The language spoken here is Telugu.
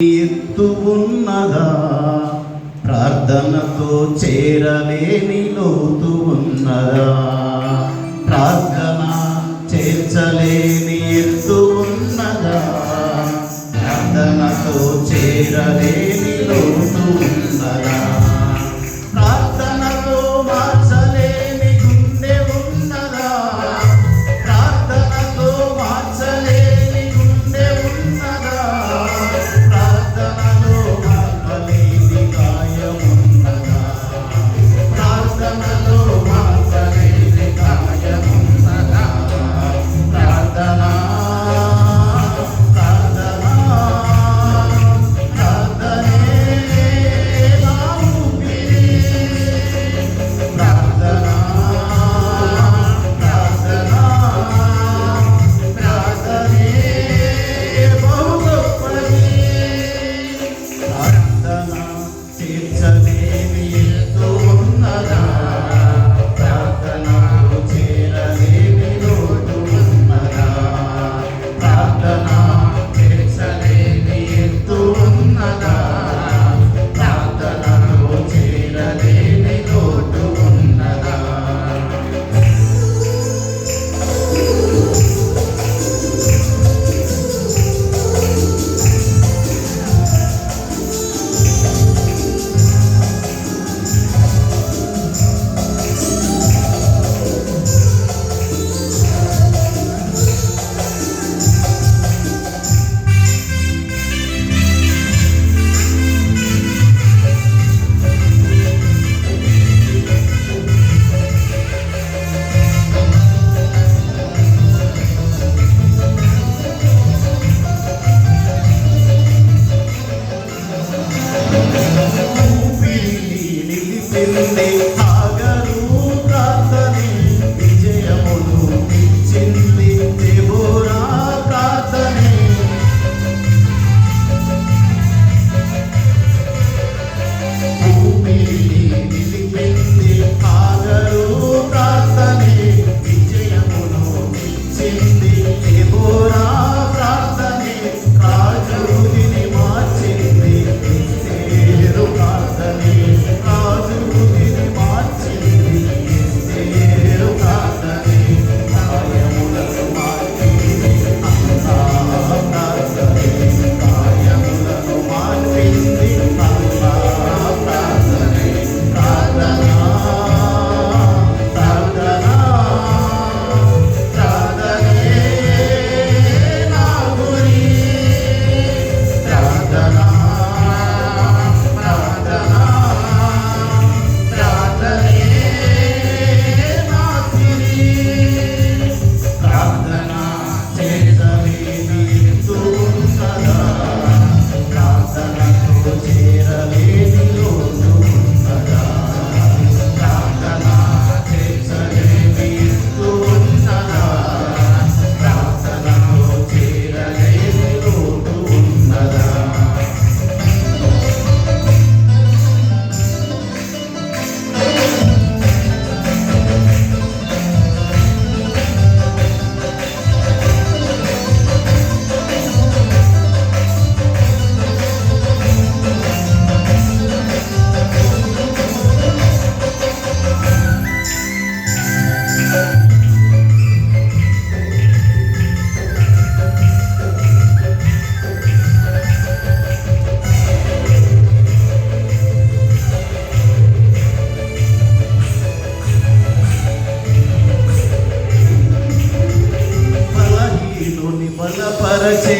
ఎత్తు ఉన్నదా? ప్రార్థనతో చేరలేని లోతు ఉన్నదా? ప్రార్థన చేర్చలేని ఎత్తు ఉన్నదా? ప్రార్థనతో చేరలేని Hallelujah. மரசே